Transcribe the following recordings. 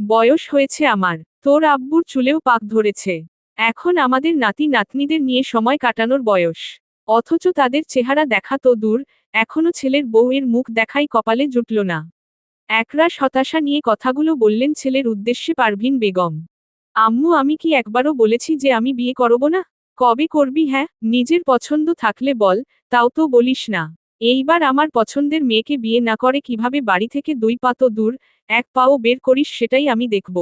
বয়স হয়েছে আমার। তোর আব্বুর চুলেও পাক ধরেছে। এখন আমাদের নাতি নাতনিদের নিয়ে সময় কাটানোর বয়স। অথচ তাদের চেহারা দেখা তো দূর, এখনও ছেলের বউয়ের মুখ দেখাই কপালে জুটল না। একরাশ হতাশা নিয়ে কথাগুলো বললেন ছেলের উদ্দেশ্যে পারভিন বেগম। আম্মু, আমি কি একবারও বলেছি যে আমি বিয়ে করব না? কবে করবি হ্যাঁ? নিজের পছন্দ থাকলে বল, তাও তো বলিস না। এইবার আমার পছন্দের মেয়েকে বিয়ে না করে কীভাবে বাড়ি থেকে দুই পা তো দূর, এক পাও বের করিস সেটাই আমি দেখব।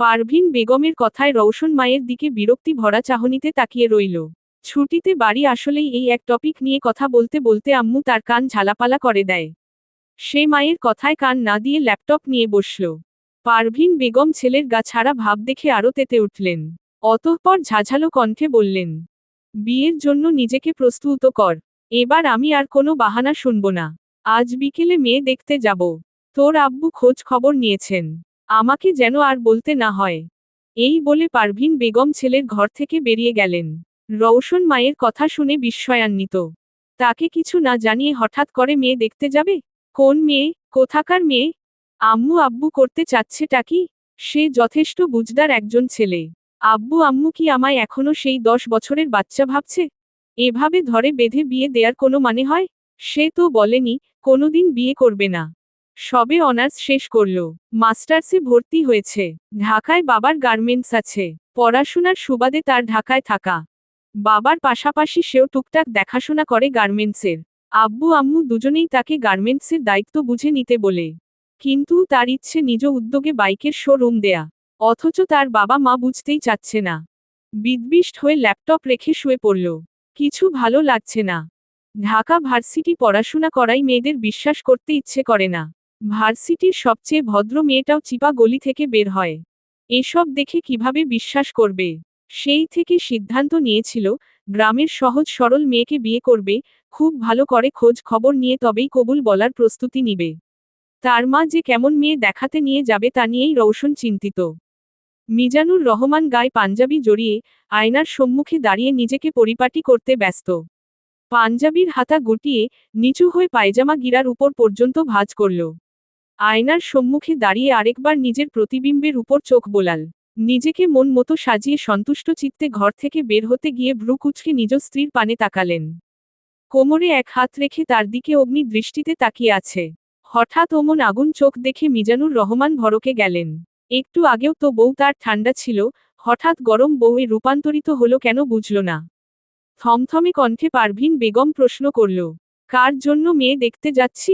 পারভিন বেগমের কথায় রৌশন মায়ের দিকে বিরক্তি ভরা চাহনিতে তাকিয়ে রইল। ছুটিতে বাড়ি আসলেই এই এক টপিক নিয়ে কথা বলতে বলতে আম্মু তার কান ঝালাপালা করে দেয়। সে মায়ের কথায় কান না দিয়ে ল্যাপটপ নিয়ে বসল। পারভিন বেগম ছেলের গা ছাড়া ভাব দেখে আরও তেতে উঠলেন। অতঃপর ঝাঝালো কণ্ঠে বললেন, বিয়ের জন্য নিজেকে প্রস্তুত কর। এবার আমি আর কোনো বাহানা শুনব না। আজ বিকেলে মেয়ে দেখতে যাব। তোর আব্বু খোঁজ খবর নিয়েছেন। আমাকে যেন আর বলতে না হয়। এই বলে পারভিন বেগম ছেলের ঘর থেকে বেরিয়ে গেলেন। রৌশন মায়ের কথা শুনে বিস্ময়ান্বিত। তাকে কিছু না জানিয়ে হঠাৎ করে মেয়ে দেখতে যাবে? কোন মেয়ে? কোথাকার মেয়ে? আম্মু আব্বু করতে চাচ্ছেটা কি? সে যথেষ্ট বুঝদার একজন ছেলে। আব্বু আম্মু কি আমায় এখনও সেই দশ বছরের বাচ্চা ভাবছে? এভাবে ধরে বেঁধে বিয়ে দেয়ার কোনো মানে হয়? সে তো বলেনি, কোনোদিন বিয়ে করবে না। সবে অনার্স শেষ করল। মাস্টার্সে ভর্তি হয়েছে। ঢাকায় বাবার গার্মেন্টস আছে। পড়াশোনার সুবাদে তার ঢাকায় থাকা। বাবার পাশাপাশি সেও টুকটাক দেখাশোনা করে গার্মেন্টসের। আব্বু আম্মু দুজনেই তাকে গার্মেন্টসের দায়িত্ব বুঝে নিতে বলে। কিন্তু তার ইচ্ছে নিজ উদ্যোগে বাইকের শোরুম দেয়া। অথচ তার বাবা মা বুঝতেই চাচ্ছে না। বিদ্বিষ্ট হয়ে ল্যাপটপ রেখে শুয়ে পড়ল। কিছু ভালো লাগছে না। ঢাকা ভার্সিটি পড়াশোনা করাই মেয়েদের বিশ্বাস করতে ইচ্ছে করে না। ভার্সিটির সবচেয়ে ভদ্র মেয়েটাও চিপা গলি থেকে বের হয়। এসব দেখে কীভাবে বিশ্বাস করবে? সেই থেকে সিদ্ধান্ত নিয়েছিল, গ্রামের সহজ সরল মেয়েকে বিয়ে করবে, খুব ভালো করে খোঁজ খবর নিয়ে তবেই কবুল বলার প্রস্তুতি নিবে। তার মা যে কেমন মেয়ে দেখাতে নিয়ে যাবে তা নিয়েই রৌশন চিন্তিত। মিজানুর রহমান গায়ে পাঞ্জাবি জড়িয়ে আয়নার সম্মুখে দাঁড়িয়ে নিজেকে পরিপাটি করতে ব্যস্ত। পাঞ্জাবির হাতা গুটিয়ে নিচু হয়ে পায়জামা গিরার উপর পর্যন্ত ভাজ করল। আয়নার সম্মুখে দাঁড়িয়ে আরেকবার নিজের প্রতিবিম্বের উপর চোখ বোলাল। নিজেকে মন মতো সাজিয়ে সন্তুষ্ট চিত্তে ঘর থেকে বের হতে গিয়ে ভ্রু কুচকে নিজ স্ত্রীর পানে তাকালেন। কোমরে এক হাত রেখে তার দিকে অগ্নি দৃষ্টিতে তাকিয়ে আছে। হঠাৎ ওমন আগুন চোখ দেখে মিজানুর রহমান ভরকে গেলেন। একটু আগেও তো বউ তার ঠান্ডা ছিল, হঠাৎ গরম বউয়ে রূপান্তরিত হলো কেন বুঝল না। থমথমে কণ্ঠে পারভিন বেগম প্রশ্ন করল, কার জন্য মেয়ে দেখতে যাচ্ছি?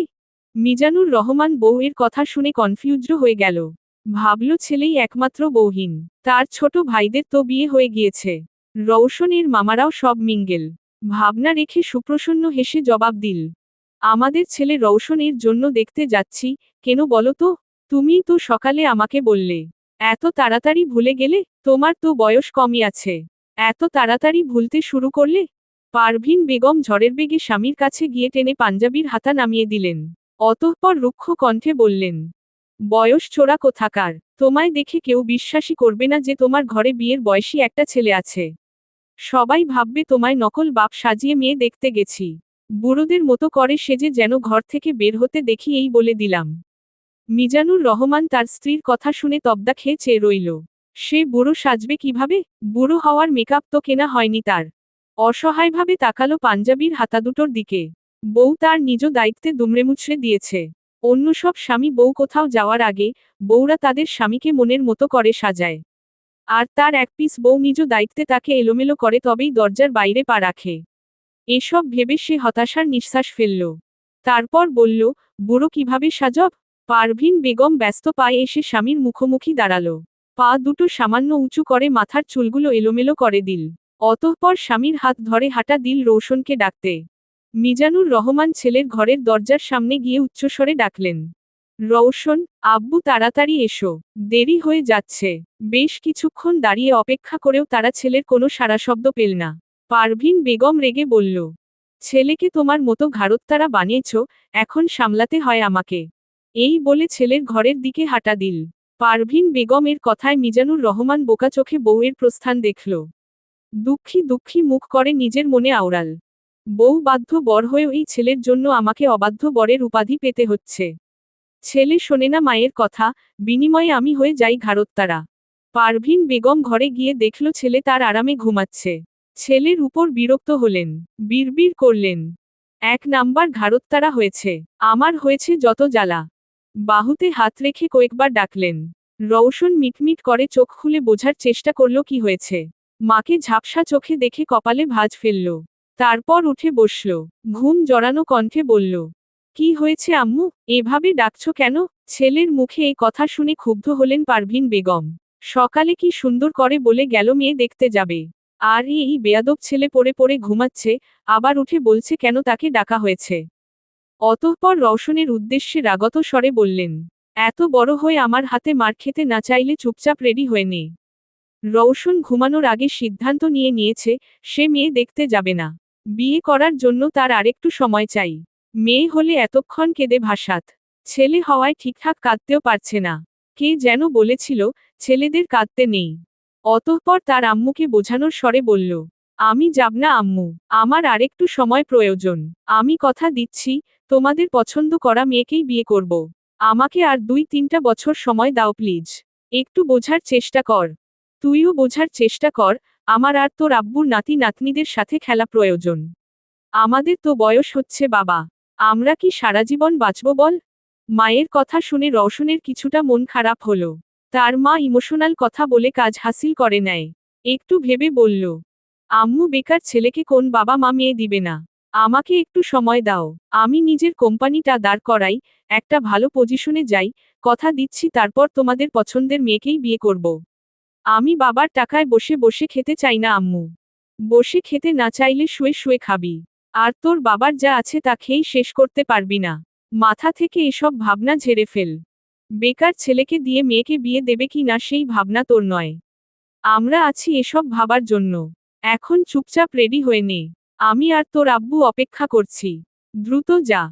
মিজানুর রহমান বউয়ের কথা শুনে কনফিউজড হয়ে গেল। ভাবল ছেলেই একমাত্র বৌহীন তার ছোট ভাইদের তো বিয়ে হয়ে গিয়েছে। রৌশনের মামারাও সব মিঙ্গেল। ভাবনা রেখে সুপ্রসন্ন হেসে জবাব দিল, আমাদের ছেলে রৌশনের জন্য দেখতে যাচ্ছি, কেন বলো তো? তুমি তো সকালে আমাকে বললে, এত তাড়াতাড়ি ভুলে গেলে তোমার তো বয়স কমই আছে। এত তাড়াতাড়ি ভুলতে শুরু করলে? পারভিন বেগম ঝড়ের বেগে স্বামীর কাছে গিয়ে টেনে পাঞ্জাবির হাতা নামিয়ে দিলেন। অতঃপর রুক্ষ কণ্ঠে বললেন, বয়স চোরা কোথাকার? তোমায় দেখে কেউ বিশ্বাসই করবে না যে তোমার ঘরে বিয়ের বয়সী একটা ছেলে আছে। সবাই ভাববে তোমায় নকল বাপ সাজিয়ে মেয়ে দেখতে গেছি। বুড়োদের মতো করে সেজে যেন ঘর থেকে বের হতে দেখি এই বলে দিলাম। মিজানুর রহমান তার স্ত্রীর কথা শুনে তবদা খেয়ে চেয়ে রইল। সে বুড়ো সাজবে কীভাবে? বুড়ো হওয়ার মেকআপ তো কেনা হয়নি তার। অসহায়ভাবে তাকালো পাঞ্জাবির হাতা দুটোর দিকে। বউ তার নিজ দায়িত্বে দুমড়েমুচড়ে দিয়েছে। অন্য সব স্বামী বউ কোথাও যাওয়ার আগে বউরা তাদের স্বামীকে মনের মতো করে সাজায়। আর তার এক পিস বউ নিজ দায়িত্বে তাকে এলোমেলো করে তবেই দরজার বাইরে পা রাখে। এসব ভেবে সে হতাশার নিঃশ্বাস ফেলল। তারপর বলল, বুড়ো কীভাবে সাজব? পারভিন বেগম ব্যস্ত পায়ে এসে স্বামীর মুখোমুখি দাঁড়াল। পা দুটো সামান্য উঁচু করে মাথার চুলগুলো এলোমেলো করে দিল। অতঃপর স্বামীর হাত ধরে হাঁটা দিল রৌশনকে ডাকতে। মিজানুর রহমান ছেলের ঘরের দরজার সামনে গিয়ে উচ্চস্বরে ডাকলেন রৌশন আব্বু তাড়াতাড়ি এসো, দেরি হয়ে যাচ্ছে। বেশ কিছুক্ষণ দাঁড়িয়ে অপেক্ষা করেও তারা ছেলের কোনো সারা শব্দ পেল না। পারভিন বেগম রেগে বলল, ছেলেকে তোমার মতো ঘাড়ত্তারা বানিয়েছ, এখন সামলাতে হয় আমাকে। এই বলে ছেলের ঘরের দিকে হাঁটা দিল। পারভিন বেগমের কথায় মিজানুর রহমান বোকা চোখে বউয়ের প্রস্থান দেখল। দুঃখী দুঃখী মুখ করে নিজের মনে আওড়াল। বউ বাধ্য বর হয়েও এই ছেলের জন্য আমাকে অবাধ্য বরের উপাধি পেতে হচ্ছে। ছেলে শোনে না মায়ের কথা, বিনিময়ে আমি হয়ে যাই ঘাড়ত্তারা। পারভিন বেগম ঘরে গিয়ে দেখল ছেলে তার আরামে ঘুমাচ্ছে। ছেলের উপর বিরক্ত হলেন, বিড়বিড় করলেন। এক নাম্বার ঘাড়ত্তারা হয়েছে, আমার হয়েছে যত জ্বালা। বাহুতে হাত রেখে কয়েকবার ডাকলেন। রৌশন মিটমিট করে চোখ খুলে বোঝার চেষ্টা করল কি হয়েছে। মাকে ঝাপসা চোখে দেখে কপালে ভাজ ফেলল। তারপর উঠে বসল। ঘুম জড়ানো কণ্ঠে বলল, কি হয়েছে আম্মু? এভাবে ডাকছ কেন? ছেলের মুখে এই কথা শুনে ক্ষুব্ধ হলেন পারভিন বেগম। সকালে কি সুন্দর করে বলে গেল মেয়ে দেখতে যাবে। আর এই বেয়াদব ছেলে পড়ে পড়ে ঘুমাচ্ছে, আবার উঠে বলছে কেন তাকে ডাকা হয়েছে? অতঃপর রওশনের উদ্দেশ্যে রাগত স্বরে বললেন, এত বড় হয়ে আমার হাতে মার খেতে না চাইলে চুপচাপ রেডি হয়ে নে। রওশন ঘুমানোর আগে সিদ্ধান্ত নিয়ে নিয়েছে, সে মেয়ে দেখতে যাবে না। বিয়ে করার জন্য তার আরেকটু সময় চাই। মেয়ে হলে এতক্ষণ কেঁদে ভাসাত। ছেলে হওয়ায় ঠিকঠাক কাঁদতেও পারছে না। কে যেন বলেছিল, ছেলেদের কাঁদতে নেই। অতঃপর তার আম্মুকে বোঝানোর স্বরে বলল আমি যাব না আম্মু, আমার আরেকটু সময় প্রয়োজন। আমি কথা দিচ্ছি, তোমাদের পছন্দ করা মেয়েকেই বিয়ে করব। আমাকে আর দুই তিনটা বছর সময় দাও প্লিজ। একটু বোঝার চেষ্টা কর। তুইও বোঝার চেষ্টা কর, আমার আর তোর আব্বুর নাতি নাতনিদের সাথে খেলা প্রয়োজন। আমাদের তো বয়স হচ্ছে বাবা। আমরা কি সারা জীবন বাঁচব বল? মায়ের কথা শুনে রওশনের কিছুটা মন খারাপ হলো। তার মা ইমোশনাল কথা বলে কাজ হাসিল করে নেয়। একটু ভেবে বলল আম্মু বেকার ছেলেকে কোন বাবা মা মেয়ে দিবে না। আমাকে একটু সময় দাও। আমি নিজের কোম্পানিটা দাঁড় করাই, একটা ভালো পজিশনে যাই, কথা দিচ্ছি, তারপর তোমাদের পছন্দের মেয়েকেই বিয়ে করব। আমি বাবার টাকায় বসে বসে খেতে চাই না, আম্মু। বসে খেতে না চাইলে শুয়ে শুয়ে খাবি। আর তোর বাবার যা আছে তা খেয়েই শেষ করতে পারবি না। মাথা থেকে এসব ভাবনা ঝেড়ে ফেল। বেকার ছেলেকে দিয়ে মেয়েকে বিয়ে দেবে কি না সেই ভাবনা তোর নয়। আমরা আছি এসব ভাবার জন্য। এখন চুপচাপ রেডি হয়ে নে। আমি আর তোর আব্বু অপেক্ষা করছি। দ্রুত যা।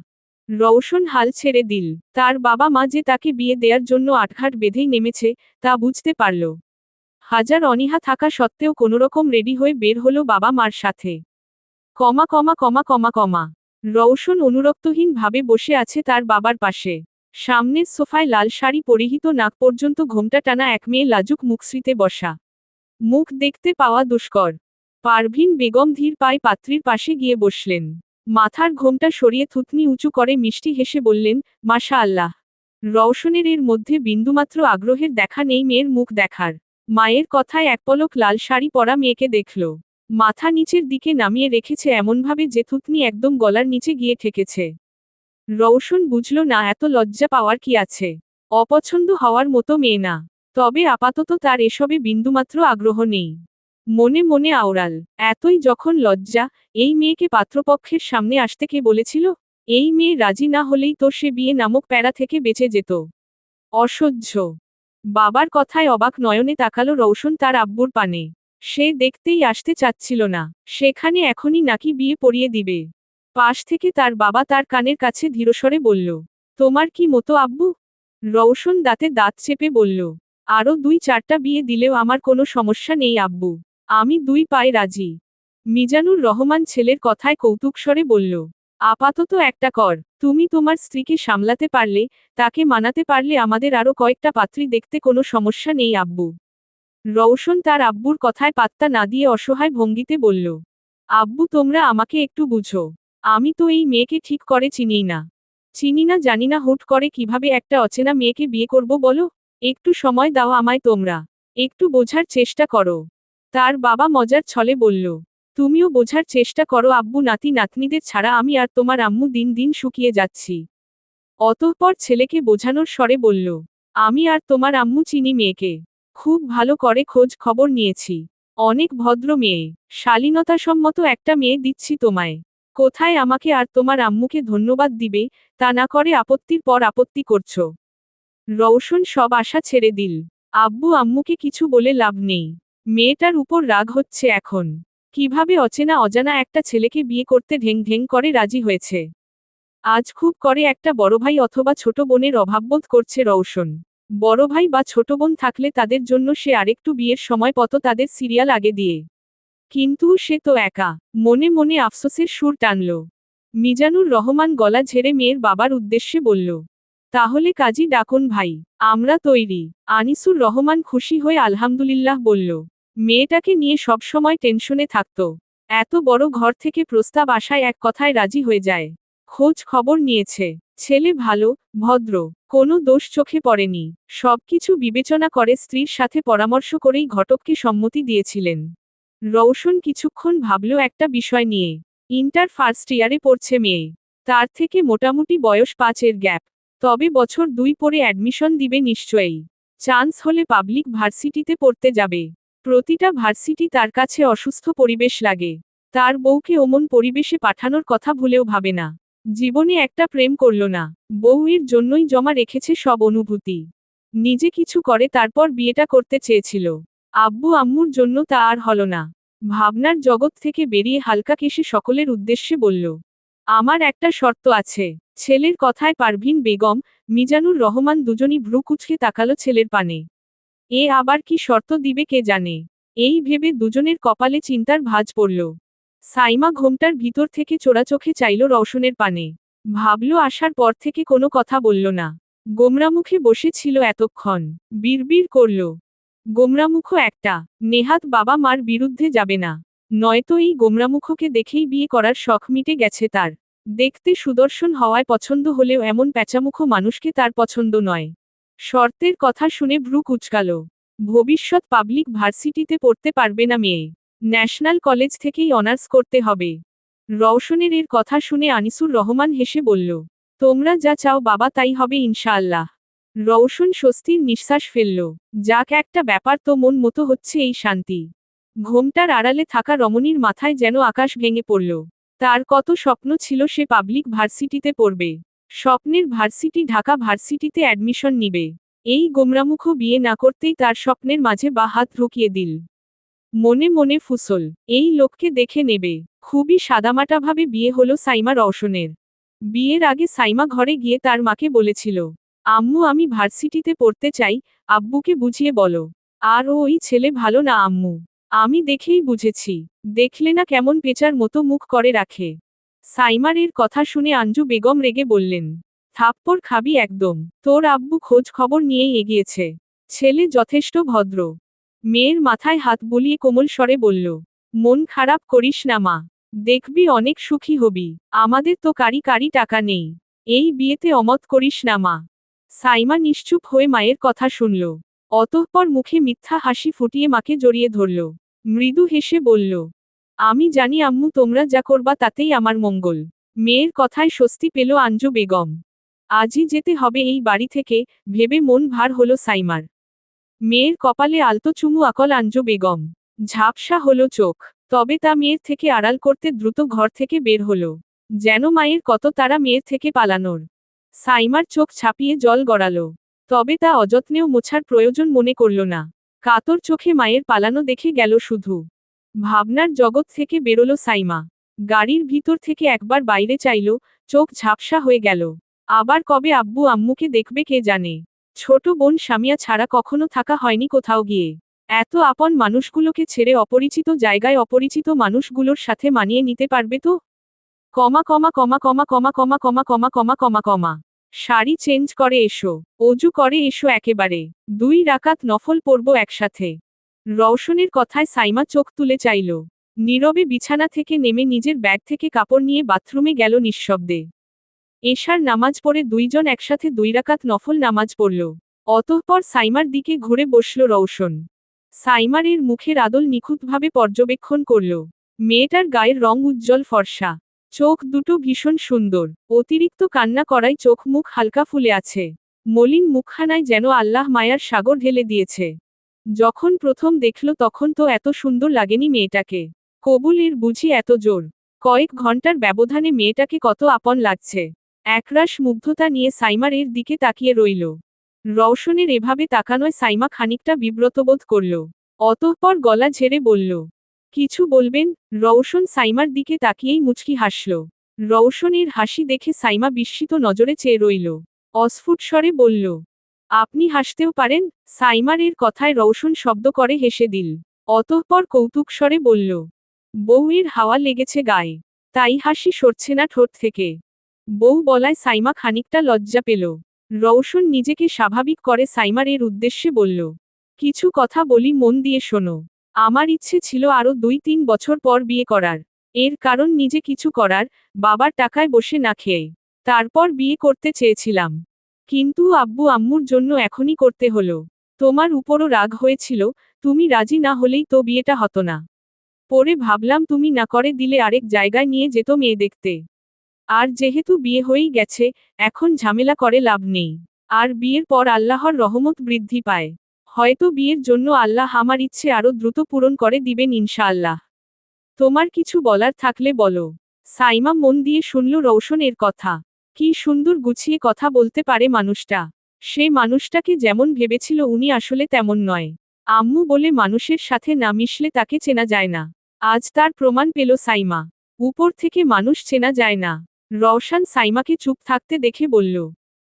রৌশন হাল ছেড়ে দিল। তার বাবা মা যে তাকে বিয়ে দেওয়ার জন্য আটঘাট বেঁধেই নেমেছে, তা বুঝতে পারল। হাজার অনীহা থাকা সত্ত্বেও কোনোরকম রেডি হয়ে বের হলো বাবা মার সাথে। কমা কমা কমা কমা কমা। রৌশন অনুরক্তহীন ভাবে বসে আছে তার বাবার পাশে। সামনের সোফায় লাল শাড়ি পরিহিত নাক পর্যন্ত ঘোমটা টানা এক মেয়ে লাজুক মুখশ্রীতে বসা। মুখ দেখতে পাওয়া দুষ্কর। পারভিন বেগম ধীর পায়ে পাত্রীর পাশে গিয়ে বসলেন। মাথার ঘোমটা সরিয়ে থুতনি উঁচু করে মিষ্টি হেসে বললেন মাশা আল্লাহ রওশনের এর মধ্যে বিন্দুমাত্র আগ্রহের দেখা নেই মেয়ের মুখ দেখার। মায়ের কথায় এক পলক লাল শাড়ি পরা মেয়েকে দেখল। মাথা নিচের দিকে নামিয়ে রেখেছে এমনভাবে যে থুতনি একদম গলার নিচে গিয়ে ঠেকেছে। রৌশন বুঝল, না, এত লজ্জা পাওয়ার কি আছে? অপছন্দ হওয়ার মতো মেয়ে না। তবে আপাতত তার এসবে বিন্দুমাত্র আগ্রহ নেই। মনে মনে আওড়াল, এতই যখন লজ্জা, এই মেয়েকে পাত্রপক্ষের সামনে আসতে কে বলেছিল? এই মেয়ে রাজি না হলেই তো সে বিয়ে নামক প্যারা থেকে বেঁচে যেত। অসহ্য। বাবার কথায় অবাক নয়নে তাকালো রৌশন তার আব্বুর পানে। সে দেখতেই আসতে চাচ্ছিল না, সেখানে এখনই নাকি বিয়ে পড়িয়ে দিবে। পাশ থেকে তার বাবা তার কানের কাছে ধীরস্বরে বলল, তোমার কি মতো আব্বু? রৌশন দাঁতে দাঁত চেপে বলল আরও দুই চারটা বিয়ে দিলেও আমার কোনো সমস্যা নেই আব্বু। আমি দুই পায়ে রাজি। মিজানুর রহমান ছেলের কথায় কৌতুকস্বরে বলল, আপাতত একটা কর, তুমি তোমার স্ত্রীকে সামলাতে পারলে, তাকে মানাতে পারলে আমাদের আরও কয়েকটা পাত্রী দেখতে কোনো সমস্যা নেই, আব্বু। রৌশন তার আব্বুর কথায় পাত্তা না দিয়ে অসহায় ভঙ্গিতে বলল, আব্বু, তোমরা আমাকে একটু বুঝো। আমি তো এই মেয়েকে ঠিক করে চিনি না। চিনি না, জানি না হুট করে কীভাবে একটা অচেনা মেয়েকে বিয়ে করব, বলো? একটু সময় দাও আমায় তোমরা। একটু বোঝার চেষ্টা করো। তার বাবা মজার ছলে বলল, তুমিও বোঝার চেষ্টা করো আব্বু, নাতি, নাতনিদের ছাড়া আমি আর তোমার আম্মু দিন দিন শুকিয়ে যাচ্ছি অতঃপর ছেলেকে বোঝানোর স্বরে বলল, আমি আর তোমার আম্মু চিনি মেয়েকে। খুব ভালো করে খোঁজ খবর নিয়েছি। অনেক ভদ্র মেয়ে। শালীনতাসম্মত একটা মেয়ে দিচ্ছি তোমায়। কোথায় আমাকে আর তোমার আম্মুকে ধন্যবাদ দিবে, তা না করে আপত্তির পর আপত্তি করছ রৌশন সব আশা ছেড়ে দিল। আব্বু আম্মুকে কিছু বলে লাভ নেই। মেয়েটার উপর রাগ হচ্ছে এখন। কীভাবে অচেনা অজানা একটা ছেলেকে বিয়ে করতে ঢেং ঢেং করে রাজি হয়েছে? আজ খুব করে একটা বড় ভাই অথবা ছোট বোনের অভাববোধ করছে রৌশন বড় ভাই বা ছোট বোন থাকলে তাদের জন্য সে আরেকটু বিয়ের সময় পত তাদের সিরিয়াল আগে দিয়ে। কিন্তু সে তো একা। মনে মনে আফসোসের সুর টানল। মিজানুর রহমান গলা ঝেড়ে মেয়ের বাবার উদ্দেশ্যে বলল, তাহলে কাজী ডাকুন ভাই, আমরা তৈরি। আনিসুর রহমান খুশি হয়ে আলহামদুলিল্লাহ বলল মেয়েটাকে নিয়ে সবসময় টেনশনে থাকত। এত বড় ঘর থেকে প্রস্তাব আসায় এক কথায় রাজি হয়ে যায়। খোঁজ খবর নিয়েছে। ছেলে ভালো, ভদ্র, কোনো দোষ চোখে পড়েনি। সবকিছু বিবেচনা করে স্ত্রীর সাথে পরামর্শ করেই ঘটককে সম্মতি দিয়েছিলেন। রৌশন কিছুক্ষণ ভাবল একটা বিষয় নিয়ে। ইন্টার ফার্স্ট ইয়ারে পড়ছে মেয়ে। তার থেকে মোটামুটি বয়স পাঁচের গ্যাপ। তবে বছর দুই পরে অ্যাডমিশন দিবে নিশ্চয়ই। চান্স হলে পাবলিক ভার্সিটিতে পড়তে যাবে। প্রতিটা ভার্সিটি তার কাছে অসুস্থ পরিবেশ লাগে। তার বউকে অমন পরিবেশে পাঠানোর কথা ভুলেও ভাবে না। জীবনে একটা প্রেম করল না। বউয়ের জন্যই জমা রেখেছে সব অনুভূতি। নিজে কিছু করে তারপর বিয়েটা করতে চেয়েছিল। আব্বু আম্মুর জন্য তা আর হল না। ভাবনার জগৎ থেকে বেরিয়ে হালকা কেসে সকলের উদ্দেশ্যে বলল, আমার একটা শর্ত আছে। ছেলের কথায় পারভিন বেগম, মিজানুর রহমান দুজনই ভ্রু কুচকে তাকালো ছেলের পানে। এ আবার কি শর্ত দিবে কে জানে? এই ভেবে দুজনের কপালে চিন্তার ভাঁজ পড়ল। সাইমা ঘোমটার ভিতর থেকে চোরা চোখে চাইল রওশনের পানে। ভাবল আসার পর থেকে কোনো কথা বলল না। গোমরামুখে বসেছিল এতক্ষণ। বিড়বিড় করল। গোমরামুখ একটা। নেহাত বাবা মার বিরুদ্ধে যাবে না। নয়তো এই গোমরামুখকে দেখেই বিয়ে করার শখ মিটে গেছে তার। দেখতে সুদর্শন হওয়ায় পছন্দ হলেও এমন প্যাচামুখ মানুষকে তার পছন্দ নয়। শর্তের কথা শুনে ভ্রু কুচকাল। ভবিষ্যৎ পাবলিক ভার্সিটিতে পড়তে পারবে না মেয়ে। ন্যাশনাল কলেজ থেকেই অনার্স করতে হবে। রওশনের এর কথা শুনে আনিসুর রহমান হেসে বলল, তোমরা যা চাও বাবা তাই হবে ইনশাআল্লাহ। রওশন স্বস্তির নিঃশ্বাস ফেলল, যাক একটা ব্যাপার তো মন মতো হচ্ছে এই শান্তি। ঘোমটার আড়ালে থাকা রমণীর মাথায় যেন আকাশ ভেঙে পড়ল। তার কত স্বপ্ন ছিল সে পাবলিক ভার্সিটিতে পড়বে। স্বপ্নের ভার্সিটি ঢাকা ভার্সিটিতে অ্যাডমিশন নিবে। এই গোমরামুখ বিয়ে না করতেই তার স্বপ্নের মাঝে বা হাত ঢুকিয়ে দিল। মনে মনে ফুসল। এই লোককে দেখে নেবে। খুবই সাদামাটাভাবে বিয়ে হলো সাইমা রওশনের। বিয়ের আগে সাইমা ঘরে গিয়ে তার মাকে বলেছিল, আম্মু, আমি ভার্সিটিতে পড়তে চাই। আব্বুকে বুঝিয়ে বলো। আর ওই ছেলে ভালো না, আম্মু। আমি দেখেই বুঝেছি। দেখলে না কেমন পেঁচার মতো মুখ করে রাখে। সাইমার এর কথা শুনে আঞ্জু বেগম রেগে বললেন, থাপ্পড় খাবি একদম। তোর আব্বু খোঁজ খবর নিয়েই এগিয়েছে। ছেলে যথেষ্ট ভদ্র। মেয়ের মাথায় হাত বুলিয়ে কোমল স্বরে বলল, মন খারাপ করিস না মা। দেখবি অনেক সুখী হবি। আমাদের তো কারি কারি টাকা নেই। এই বিয়েতে অমত করিস না মা। সাইমা নিশ্চুপ হয়ে মায়ের কথা শুনল। অতঃপর মুখে মিথ্যা হাসি ফুটিয়ে মাকে জড়িয়ে ধরল। মৃদু হেসে বলল আমি জানি, আম্মু, তোমরা যা করবা তাতেই আমার মঙ্গল। মেয়ের কথায় স্বস্তি পেল আঞ্জু বেগম। আজই যেতে হবে এই বাড়ি থেকে, ভেবে মন ভার হল সাইমার। মেয়ের কপালে আলতো চুমু আকল আঞ্জু বেগম। ঝাপসা হল চোখ। তবে তা মেয়ের থেকে আড়াল করতে দ্রুত ঘর থেকে বের হল। যেন মায়ের কত তারা মেয়ের থেকে পালানোর। সাইমার চোখ ছাপিয়ে জল গড়ালো। তবে তা অযত্নেও মোছার প্রয়োজন মনে করল না। কাতর চোখে মায়ের পালানো দেখে গেল শুধু। ভাবনার জগৎ থেকে বেরোলো সাইমা গাড়ির ভিতর থেকে একবার বাইরে চাইল চোখ ঝাপসা হয়ে গেল আবার কবে আব্বু আম্মুকে দেখবে কে জানে ছোট বোন স্বামিয়া ছাড়া কখনো থাকা হয়নি কোথাও গিয়ে এত আপন মানুষগুলোকে ছেড়ে অপরিচিত জায়গায় অপরিচিত মানুষগুলোর সাথে মানিয়ে নিতে পারবে তো কমা কমা কমা কমা কমা কমা কমা কমা কমা কমা কমা শাড়ি চেঞ্জ করে এসো অজু করে এসো একেবারে দুই রাকাত নফল পড়ব একসাথে রওশনের কথায় সাইমা চোখ তুলে চাইল। নীরবে বিছানা থেকে নেমে নিজের ব্যাগ থেকে কাপড় নিয়ে বাথরুমে গেল নিঃশব্দে। এশার নামাজ পড়ে দুইজন একসাথে দুই রাকাত নফল নামাজ পড়ল। অতঃপর সাইমার দিকে ঘুরে বসল রওশন। সাইমার এর মুখের আদল নিখুঁতভাবে পর্যবেক্ষণ করল। মেয়েটার গায়ের রং উজ্জ্বল ফর্সা। চোখ দুটো ভীষণ সুন্দর। অতিরিক্ত কান্না করায় চোখ মুখ হালকা ফুলে আছে। মলিন মুখখানায় যেন আল্লাহ মায়ার সাগর ঢেলে দিয়েছে। যখন প্রথম দেখল তখন তো এত সুন্দর লাগেনি মেয়েটাকে। কবুলের বুঝি এত জোর। কয়েক ঘণ্টার ব্যবধানে মেয়েটাকে কত আপন লাগছে। একরাশ মুগ্ধতা নিয়ে সাইমার এর দিকে তাকিয়ে রইল। রওশনের এভাবে তাকানোয় সাইমা খানিকটা বিব্রতবোধ করল। অতঃপর গলা ঝেড়ে বলল, কিছু বলবেন? রওশন সাইমার দিকে তাকিয়েই মুচকি হাসল। রওশনের হাসি দেখে সাইমা বিস্মিত নজরে চেয়ে রইল। অস্ফুট স্বরে বলল আপনি হাসতেও পারেন, সাইমার এর কথায় রওশন শব্দ করে হেসে দিল। অতঃপর কৌতুক স্বরে বলল, বউয়ের হাওয়া লেগেছে গায়ে, তাই হাসি সরছে না ঠোঁট থেকে বউ বলায় সাইমা খানিকটা লজ্জা পেল। রৌশন নিজেকে স্বাভাবিক করে সাইমার এর উদ্দেশ্যে বলল, কিছু কথা বলি মন দিয়ে শোনো। আমার ইচ্ছে ছিল আরও দুই তিন বছর পর বিয়ে করার। এর কারণ নিজে কিছু করার, বাবার টাকায় বসে না খেয়ে। তারপর বিয়ে করতে চেয়েছিলাম। কিন্তু আব্বু আম্মুর জন্য এখনই করতে হলো। তোমার উপরও রাগ হয়েছিল, তুমি রাজি না হলেই তো বিয়েটা হতো না। পরে ভাবলাম তুমি না করে দিলে আরেক জায়গায় নিয়ে যেত মেয়ে দেখতে। আর যেহেতু বিয়ে হয়েই গেছে, এখন ঝামেলা করে লাভ নেই। আর বিয়ের পর আল্লাহর রহমত বৃদ্ধি পায়। হয়তো বিয়ের জন্য আল্লাহ আমার ইচ্ছে আরও দ্রুত পূরণ করে দিবেন ইনশাআল্লাহ। তোমার কিছু বলার থাকলে বলো। সাইমা মন দিয়ে শুনল রৌশন এর কথা। কি সুন্দর গুছিয়ে কথা বলতে পারে মানুষটা। সে মানুষটাকে যেমন ভেবেছিল উনি আসলে তেমন নয়। আম্মু বলে মানুষের সাথে না মিশলে তাকে চেনা যায় না। আজ তার প্রমাণ পেল সাইমা। উপর থেকে মানুষ চেনা যায় না। রওশান সাইমাকে চুপ থাকতে দেখে বলল,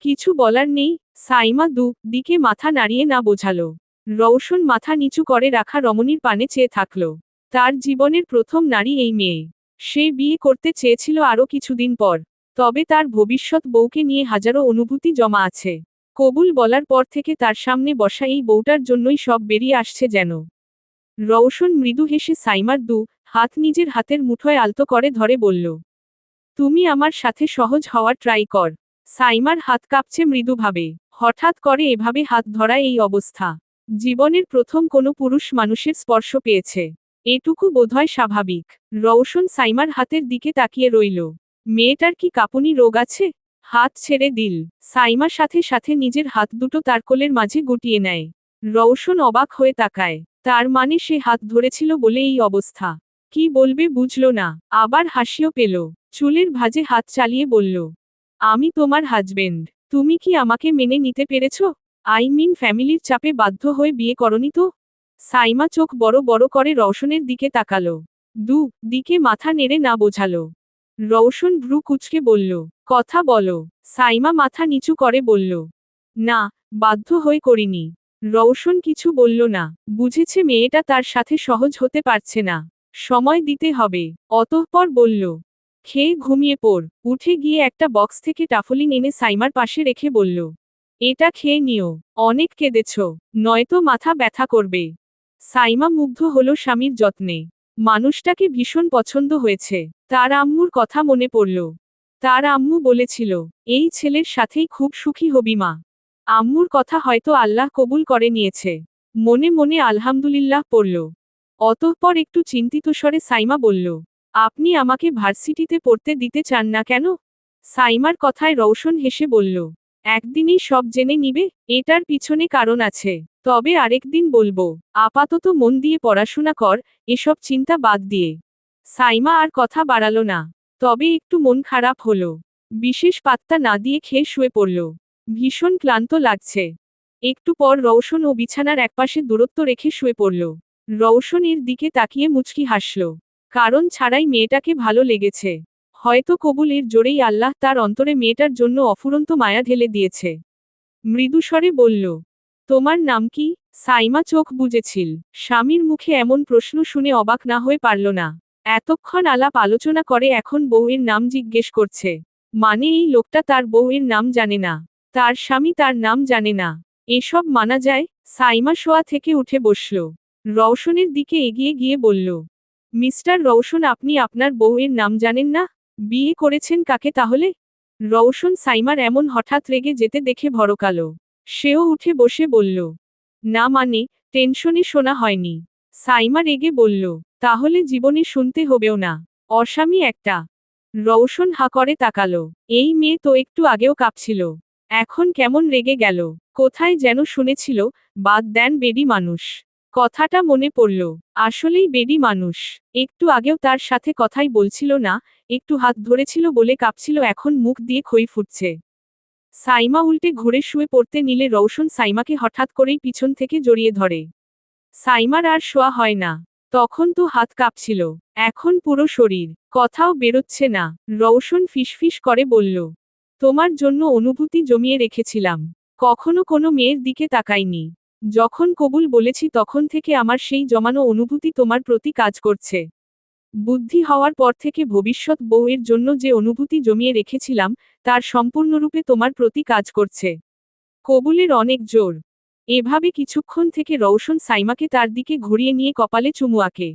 কিছু বলার নেই। সাইমা দু দিকে মাথা নাড়িয়ে না বোঝালো। রওশন মাথা নিচু করে রাখা রমণীর পানে চেয়ে থাকল। তার জীবনের প্রথম নারী এই মেয়ে। সে বিয়ে করতে চেয়েছিল আরও কিছুদিন পর। তবে তার ভবিষ্যৎ বউকে নিয়ে হাজারো অনুভূতি জমা আছে। কবুল বলার পর থেকে তার সামনে বসা এই বউটার জন্যই সব বেরিয়ে আসছে যেন। রৌশন মৃদু হেসে সাইমার দু, হাত নিজের হাতের মুঠোয় আলতো করে ধরে বলল, তুমি আমার সাথে সহজ হওয়ার ট্রাই কর। সাইমার হাত কাঁপছে মৃদুভাবে। হঠাৎ করে এভাবে হাত ধরা এই অবস্থা। জীবনের প্রথম কোনো পুরুষ মানুষের স্পর্শ পেয়েছে। এটুকু বোধহয় স্বাভাবিক। রৌশন সাইমার হাতের দিকে তাকিয়ে রইল। মেয়েটার কি কাপুনি রোগ আছে? হাত ছেড়ে দিল। সাইমার সাথে সাথে নিজের হাত দুটো তার কোলের মাঝে গুটিয়ে নেয়। রৌশন অবাক হয়ে তাকায়। তার মানে সে হাত ধরেছিল বলে এই অবস্থা। কি বলবে বুঝল না। আবার হাসিও পেল। চুলের ভাজে হাত চালিয়ে বলল, আমি তোমার হাজবেন্ড তুমি কি আমাকে মেনে নিতে পেরেছ? আই মিন ফ্যামিলির চাপে বাধ্য হয়ে বিয়ে করনি তো? সাইমা চোখ বড় বড় করে রওশনের দিকে তাকালো। দু, দিকে মাথা নেড়ে না বোঝালো। রৌশন ভ্রু কুচকে বলল, কথা বলো। সাইমা মাথা নিচু করে বলল, না, বাধ্য হয়ে করিনি। রৌশন কিছু বলল না, বুঝেছে মেয়েটা তার সাথে সহজ হতে পারছে না। সময় দিতে হবে। অতঃপর বলল, খেয়ে ঘুমিয়ে পড়। উঠে গিয়ে একটা বক্স থেকে টাফলিন এনে সাইমার পাশে রেখে বলল, এটা খেয়ে নিও। অনেক কেঁদেছ। নয়তো মাথা ব্যথা করবে। সাইমা মুগ্ধ হলো স্বামীর যত্নে। মানুষটাকে ভীষণ পছন্দ হয়েছে। তার আম্মুর কথা মনে পড়ল। তার আম্মু বলেছিল, এই ছেলের সাথেই খুব সুখী হবি মা। আম্মুর কথা হয়তো আল্লাহ কবুল করে নিয়েছে। মনে মনে আলহামদুলিল্লাহ পড়ল। অতঃপর একটু চিন্তিত স্বরে সাইমা বলল, আপনি আমাকে ভার্সিটিতে পড়তে দিতে চান না কেন? সাইমার কথায় রৌশন হেসে বলল, একদিনই সব জেনে নিবে, এটার পিছনে কারণ আছে। তবে আরেকদিন বলব, আপাতত মন দিয়ে পড়াশোনা কর, এসব চিন্তা বাদ দিয়ে। সাইমা আর কথা বাড়ালো না, তবে একটু মন খারাপ হলো। বিশেষ পাত্তা না দিয়ে খেয়ে শুয়ে পড়ল। ভীষণ ক্লান্ত লাগছে। একটু পর রৌশন ও বিছানার একপাশে দূরত্ব রেখে শুয়ে পড়ল। রৌশন এর দিকে তাকিয়ে মুচকি হাসল। কারণ ছাড়াই মেয়েটাকে ভালো লেগেছে। হয়তো কবুল এর জোরেই আল্লাহ তার অন্তরে মেয়েটার জন্য অফুরন্ত মায়া ঢেলে দিয়েছে। মৃদুস্বরে বলল তোমার নাম কি? সাইমা চোখ বুঝেছিল স্বামীর মুখে এমন প্রশ্ন শুনে অবাক না হয়ে পারল না। এতক্ষণ আলাপ আলোচনা করে এখন বউয়ের নাম জিজ্ঞেস করছে। মানে এই লোকটা তার বউয়ের নাম জানে না। তার স্বামী তার নাম জানে না। এসব মানা যায়, সাইমা শোয়া থেকে উঠে বসল। রওশনের দিকে এগিয়ে গিয়ে বলল, মিস্টার রৌশন আপনি আপনার বউয়ের নাম জানেন না? বিয়ে করেছেন কাকে তাহলে? রৌশন সাইমার এমন হঠাৎ রেগে যেতে দেখে ভরকালো। সেও উঠে বসে বলল, না মানে টেনশনই শোনা হয়নি। সাইমা রেগে বলল, তাহলে জীবনে শুনতে হবেও না। অস্বামী একটা। রৌশন হা করে তাকালো। এই মেয়ে তো একটু আগেও কাঁপছিল। এখন কেমন রেগে গেল? কোথায় যেন শুনেছিল, বাদ দেন বেডি মানুষ। কথাটা মনে পড়ল, আসলেই বেডি মানুষ। একটু আগেও তার সাথে কথাই বলছিল না, একটু হাত ধরেছিল বলে কাঁপছিল, এখন মুখ দিয়ে খই ফুটছে। সাইমা উল্টে ঘুরে শুয়ে পড়তে নিলে রৌশন সাইমাকে হঠাৎ করেই পিছন থেকে জড়িয়ে ধরে। সাইমার আর শোয়া হয় না। তখন তো হাত কাঁপছিল। এখন পুরো শরীর। কথাও বেরোচ্ছে না। রৌশন ফিসফিস করে বলল, তোমার জন্য অনুভূতি জমিয়ে রেখেছিলাম। কখনো কোনো মেয়ের দিকে তাকাইনি। যখন কবুল বলেছি তখন থেকে আমার সেই জমানো অনুভূতি তোমার প্রতি কাজ করছে। বুদ্ধি হওয়ার পর থেকে ভবিষ্যৎ বউয়ের জন্য যে অনুভূতি জমিয়ে রেখেছিলাম, তার সম্পূর্ণরূপে তোমার প্রতি কাজ করছে। কবুলের অনেক জোর। এভাবে কিছুক্ষণ থেকে রৌশন সাইমাকে তার দিকে ঘুরিয়ে নিয়ে কপালে চুমুয়াকে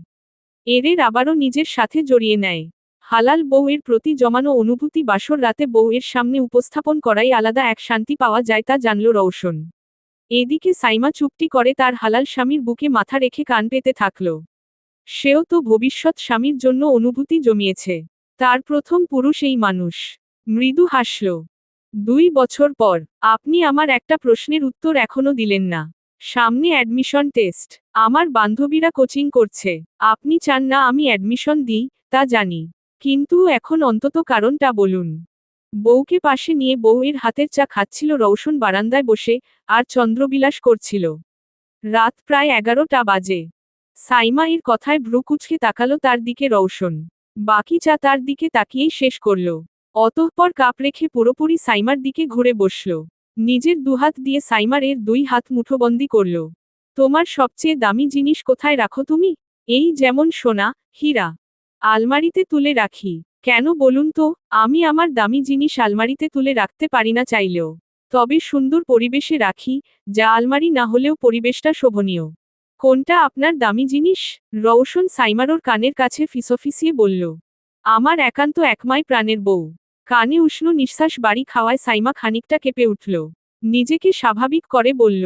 এরের আবারও নিজের সাথে জড়িয়ে নেয়। হালাল বউয়ের প্রতি জমানো অনুভূতি বাসর রাতে বউয়ের সামনে উপস্থাপন করাই আলাদা এক শান্তি পাওয়া যায় তা জানল রৌশন এদিকে সাইমা চুপটি করে তার হালাল স্বামীর বুকে মাথা রেখে কান পেতে থাকল। সেও তো ভবিষ্যৎ স্বামীর জন্য অনুভূতি জমিয়েছে। তার প্রথম পুরুষ এই মানুষ। মৃদু হাসল। দুই বছর পর, আপনি আমার একটা প্রশ্নের উত্তর এখনও দিলেন না। সামনে অ্যাডমিশন টেস্ট। আমার বান্ধবীরা কোচিং করছে। আপনি চান না আমি অ্যাডমিশন দিই, তা জানি। কিন্তু এখন অন্তত কারণটা বলুন। বউকে পাশে নিয়ে বউয়ের হাতের চা খাচ্ছিল রৌশন বারান্দায় বসে, আর চন্দ্রবিলাস করছিল। রাত প্রায় এগারোটা বাজে। সাইমা এর কথায় ভ্রু কুচকে তাকালো তার দিকে রৌশন বাকি চা তার দিকে তাকিয়েই শেষ করল। অতঃপর কাপ রেখে পুরোপুরি সাইমার দিকে ঘুরে বসল। নিজের দুহাত দিয়ে সাইমার এর দুই হাত মুঠোবন্দি করল। তোমার সবচেয়ে দামি জিনিস কোথায় রাখো তুমি? এই যেমন সোনা, হীরা। আলমারিতে তুলে রাখি। কেন বলুন তো, আমি আমার দামি জিনিস আলমারিতে তুলে রাখতে পারি না চাইলেও। তবে সুন্দর পরিবেশে রাখি, যা আলমারি না হলেও পরিবেশটা শোভনীয়। কোনটা আপনার দামি জিনিস? রৌশন সাইমারোর কানের কাছে ফিসফিসিয়ে বলল, আমার একান্ত একমাই প্রাণের বউ। কানে উষ্ণ নিঃশ্বাস বাড়ি খাওয়ায় সাইমা খানিকটা কেঁপে উঠল, নিজেকে স্বাভাবিক করে বলল,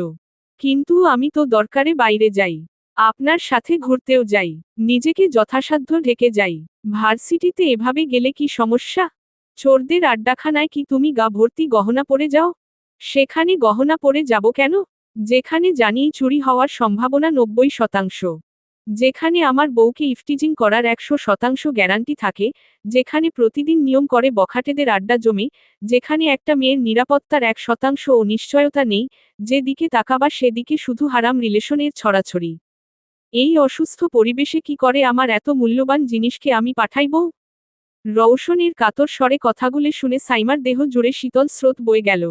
কিন্তু আমি তো দরকারে বাইরে যাই, আপনার সাথে ঘুরতেও যাই, নিজেকে যথাসাধ্য ঢেকে যাই। ভার্সিটিতে এভাবে গেলে কি সমস্যা? চোরদের আড্ডাখানায় কি তুমি গা ভর্তি গহনা পরে যাও? সেখানে গহনা পরে যাব কেন? যেখানে জানিয়ে চুরি হওয়ার সম্ভাবনা নব্বই শতাংশ। যেখানে আমার বউকে ইফটিজিং করার একশো শতাংশ গ্যারান্টি থাকে, যেখানে প্রতিদিন নিয়ম করে বখাটেদের আড্ডা জমি, যেখানে একটা মেয়ের নিরাপত্তার এক শতাংশ ও নিশ্চয়তা নেই, যেদিকে তাকাবা সেদিকে শুধু হারাম রিলেশনের ছড়াছড়ি। এই অসুস্থ পরিবেশে কি করে আমার এত মূল্যবান জিনিসকে আমি পাঠাইব? রৌশনের কাতর স্বরে কথাগুলি শুনে সাইমার দেহ জুড়ে শীতল স্রোত বয়ে গেল।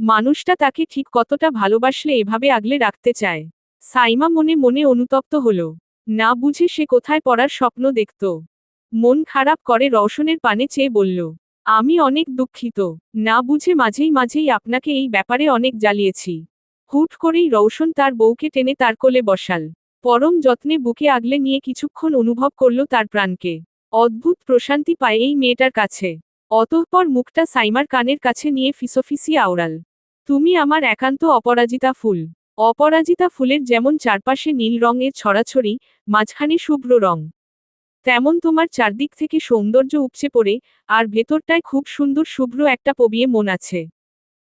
মানুষটা তাকে ঠিক কতটা ভালোবাসলে এভাবে আগলে রাখতে চায়। সাইমা মনে মনে অনুতপ্ত হল। না বুঝে সে কোথায় পড়ার স্বপ্ন দেখত। মন খারাপ করে রৌশনের পানে চেয়ে বলল, আমি অনেক দুঃখিত। না বুঝে মাঝেই মাঝেই আপনাকে এই ব্যাপারে অনেক জ্বালিয়েছি। হুট করেই রৌশন তার বউকে টেনে তার কোলে বসাল। পরম যত্নে বুকে আগলে নিয়ে কিছুক্ষণ অনুভব করল তার প্রাণকে। অদ্ভুত প্রশান্তি পায় এই মেয়েটার কাছে। অতঃপর মুখটা সাইমার কানের কাছে নিয়ে ফিসফিসি আওড়াল। তুমি আমার একান্ত অপরাজিতা ফুল। অপরাজিতা ফুলের যেমন চারপাশে নীল রঙের ছড়াছড়ি, মাঝখানে শুভ্র রং। তেমন তোমার চারদিক থেকে সৌন্দর্য উপচে পড়ে, আর ভেতরটায় খুব সুন্দর শুভ্র একটা পবিয়ে মন আছে।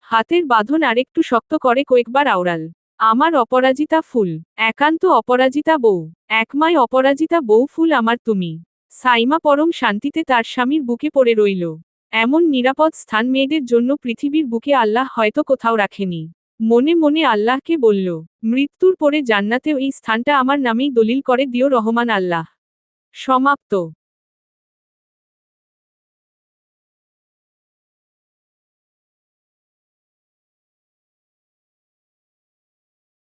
হাতের বাঁধন আরেকটু শক্ত করে কয়েকবার আওড়াল। আমার অপরাজিতা ফুল, একান্ত অপরাজিতা বউ, একমায় অপরাজিতা বউ ফুল আমার তুমি। সাইমা পরম শান্তিতে তার স্বামীর বুকে পড়ে রইল। এমন নিরাপদ স্থান মেয়েদের জন্য পৃথিবীর বুকে আল্লাহ হয়তো কোথাও রাখেনি। মনে মনে আল্লাহকে বলল, মৃত্যুর পরে জান্নাতেও এই স্থানটা আমার নামেই দলিল করে দিও রহমান আল্লাহ। সমাপ্ত।